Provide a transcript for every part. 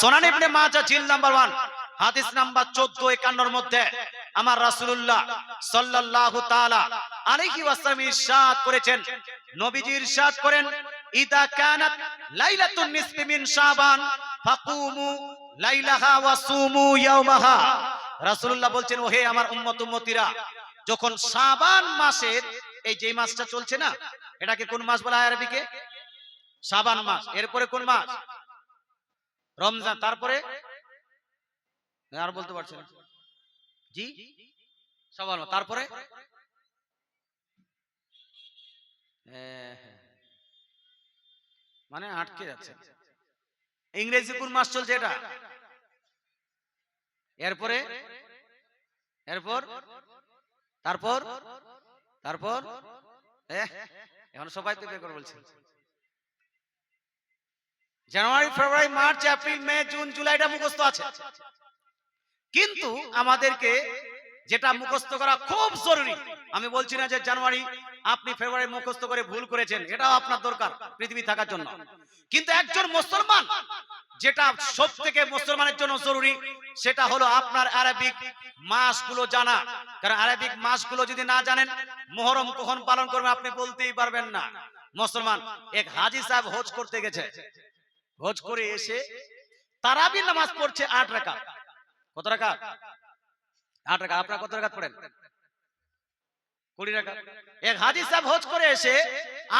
সোনান ইবনে মাজাহ জিল number 1 হাদিস number 14 51 মধ্যে আমার রাসূলুল্লাহ সাল্লাল্লাহু তাআলা আলাইহি ওয়াসাল্লাম ইরশাদ করেছেন। নবীজি ইরশাদ করেন ইদা কানাত লাইলাতুন নিসফি মিন শাবান ফাকুমু লাইলাহা ওয়া সুমু ইয়াওমাহা রাসূলুল্লাহ বলছেন ওহে আমার উম্মত উম্মতিরা যখন শাবান মাসের এই যে মাসটা চলছে না এটাকে কোন মাস বলা হয় আরবিকে? শাবান মাস। এরপরে কোন মাস? রমজান তারপরে? আর বলতে পারছেন না। জি? মাস। তারপরে? হ্যাঁ, হ্যাঁ। মানে আটকে যাচ্ছে। ইংরেজি কোন মাস চলছে এটা? এরপরে? এরপর? তারপর? তারপর? এখন সবাই তো বের করে বলছে। January, February, March, April, May, June, জুলাইটা মুখস্থ আছে। কিন্তু আমাদেরকে যেটা মুখস্থ করা খুব জরুরি, আমি বলছি না যে জানুয়ারি আপনি ফেব্রুয়ারি মুখস্থ করে ভুল করেছেন, এটাও আপনার দরকার পৃথিবী থাকার জন্য। কিন্তু একজন মুসলমান, যেটা সব থেকে মুসলমানের জন্য জরুরি, সেটা হলো আপনার আরবিক মাসগুলো জানা। কারণ আরবিক মাসগুলো যদি না জানেন, মোহরম কখন পালন করবেন আপনি বলতেই পারবেন না। মুসলমান, এক হাজি সাহেব হজ করতে গেছে। হজ করে এসে তারাবি নামাজ পড়ছে আট রাকাত। কত রাকাত? আট রাকাত। আপনারা কত রাকাত পড়েন? কুড়ি রাকাত। এক হাজি সাহেব হজ করে এসে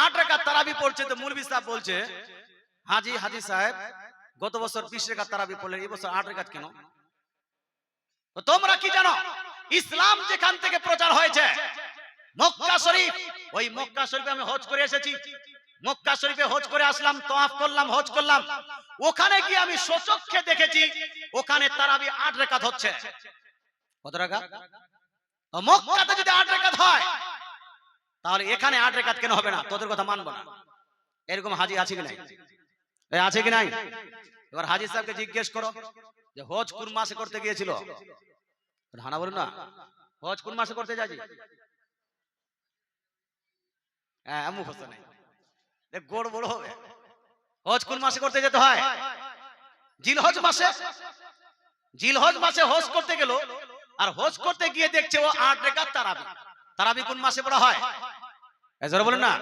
আট রাকাত তারাবি পড়ছে তো মুলবি সাহেব বলছে হাজি হাজি সাহেব গত বছর বিশ রেখাত তারাবি পড়লেন এই বছর আট রেখাত কেন? তো তোমরা কি জানো? ইসলাম যেখান থেকে প্রচার হয়েছে মক্কা শরীফ ওই মক্কা শরীফে আমি হজ করে এসেছি। মক্কা শরীফে হজ করে আসলাম তোয়াফ করলাম, হজ করলাম। ওখানে গিয়ে আমি সচক্ষে দেখেছি, ওখানে তারাবি আট রেখাত হচ্ছে। কত রেখাত মক্কাতে যদি আট রেখাত হয়, তাহলে এখানে আট রেখাত কেন হবে না? তোদের কথা মানবো না। এরকম হাজি আছে কি নাই? আছে কি নাই? এবার হাজি সাহেবকে জিজ্ঞেস করো যে, হজ কোন মাসে করতে গিয়েছিল? হানা বলুন না। হজ কোন মাসে করতে যাচ্ছি? হ্যাঁ মুখ হচ্ছে নাই গোড় বড় হবে। হজ কোন মাসে করতে যেতে হয়? জিলহজ মাসে। জিলহজ মাসে হজ করতে গেল, আর হজ করতে গিয়ে দেখছে ও আট রেখাত তারাবি। তারাবি কোন মাসে পড়া হয়? বলুন না।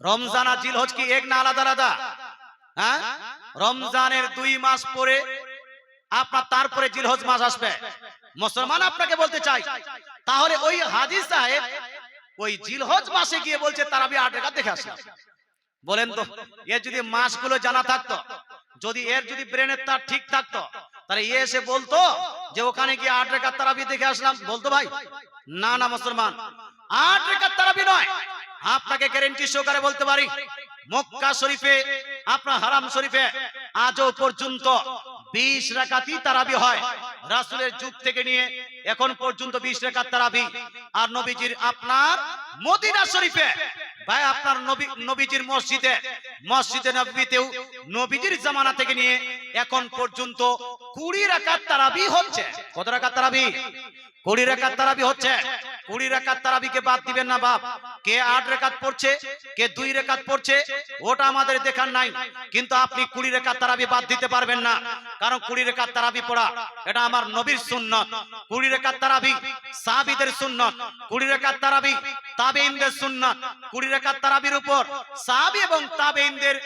রমজান আর জিলহজ কি এক না আলাদা আলাদা? হ্যাঁ? রমজানের দুই মাস পরে আপনার তারপরে জিলহজ মাস আসবে। মুসলমান আপনাকে বলতে চাই, তাহলে ওই হাজি সাহেব ওই জিলহজ মাসে গিয়ে বলছে, তারাবি আট রেখা দেখে আসলাম। বলেন তো এর যদি মাসগুলো জানা থাকতো, যদি এর যদি ব্রেনের তার ঠিক থাকতো, তাহলে এ এসে বলতো যে ওখানে গিয়ে আট রেখা তারাবি দেখে আসলাম। বলতো ভাই, না না, মুসলমান, আট রেখা তারাবি নয়। আপনাকে গ্যারেন্টি সহকারে বলতে পারি, মক্কা শরীফে, আপনার হারাম শরীফে আজও পর্যন্ত বিশ রাকাতই তারাবি হয়। রাসুলের যুগ থেকে নিয়ে এখন পর্যন্ত বিশ রেখাত তারাবি। আর নবীজির আপনার মদিনা শরীফে ভাই, আপনার নবী নবীজির মসজিদে মসজিদে নবীতেও নবীজির জামানা থেকে নিয়ে এখন পর্যন্ত কুড়ি রাকাত তারাবি হচ্ছে। কত রাকাত তারাবি? কুড়ি রেখাত তারাবি হচ্ছে। কুড়ি রেখাত তারাবিকে বাদ দিবেন না বাপ। কে আট রেখাত পড়ছে, কে দুই রেখাত পড়ছে, ওটা আমাদের দেখার নাই। কিন্তু আপনি কুড়ি রেখাত তারাবি বাদ দিতে পারবেন না। কারণ কুড়ি রেখাত তারাবি পড়া, এটা আমার নবীর সুন্নত। কুড়ি রেখাত তারাবি সাহাবিদের সুন্নত। কুড়ি রেখাত তারাবি তাবেইনদের সুন্নত। কুড়ি রেখাত তারাবির উপর সাহাবি এবং তাবেইনদের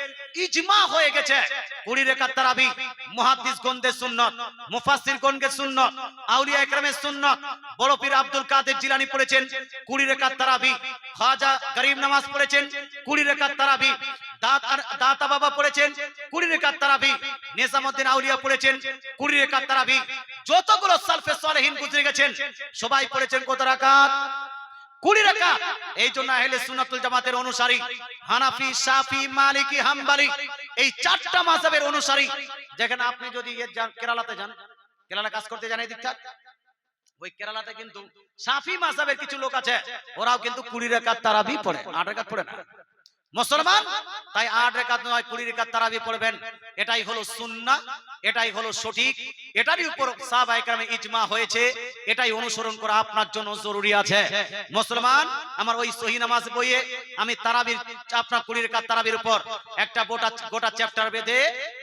ইজমা হয়ে গেছে। কুড়ি রেখাত তারাবি মুহাদ্দিস গণদের সুন্নত, মুফাসসির গণদের সুন্নত আউলিয়া ইকরামের সুন্নত বড় পীর আব্দুল কাদের জিলানী পড়েছেন, কুড়ি রেখাত তারাবি, খাজা গরিব নামাজ পড়েছেন, কুড়ি রেখাত তারাবি, দাতা বাবা পড়েছেন, কুড়ি রেখাত তারাবি, নিজামুদ্দিন আউলিয়া পড়েছেন, কুড়ি রেখাত তারাবি, যতগুলো সালফে সালেহিন গুজরে গেছেন, সবাই পড়েছেন কত রাকাত? কুড়ি রাকাত। এই জন্য আহলে সুন্নাতুল জামাতের অনুসারী, হানাফি, শাফি, মালিকি, হাম্বলি, এই চারটা মাযহাবের অনুসারী, যেখানে আপনি যদি কেরালাতে যান কেরালা কাজ করতে যান এই দিকটা ওই কেরালাতে কিন্তু সাফি মাসাবের কিছু লোক আছে, ওরাও কিন্তু কুড়ি রেখার তারাবি পড়ে, আট রাকাত পড়ে না। মুসলমান, তাই আট রেখাত নয়, কুড়ি রেখাত তারাবি পড়বেন, এটাই হলো সুন্নাহ। এটাই হলো সঠিক। এটারই উপর সাহাবায়ে ইজমা হয়েছে। এটাই অনুসরণ করা আপনার জন্য জরুরি আছে। মুসলমান, আমার ওই সহি নামাজ বইয়ে আমি তারাবির, আপনার কুড়ি রেখার তারাবির উপর একটা গোটা গোটা চ্যাপ্টার বেঁধে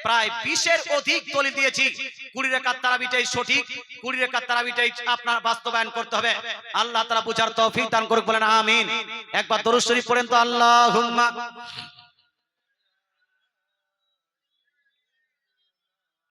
প্রায় বিশের অধিক দলিল দিয়েছি। কুড়ি রেখার তারাবিটাই সঠিক। কুড়ি রেখার তারাবিটাই আপনার বাস্তবায়ন করতে হবে। আল্লাহ তারা বুঝার তৌফিক দান করুক বলেন, আমিন। একবার দরুদ পড়েন তো, আল্লাহুম্মা।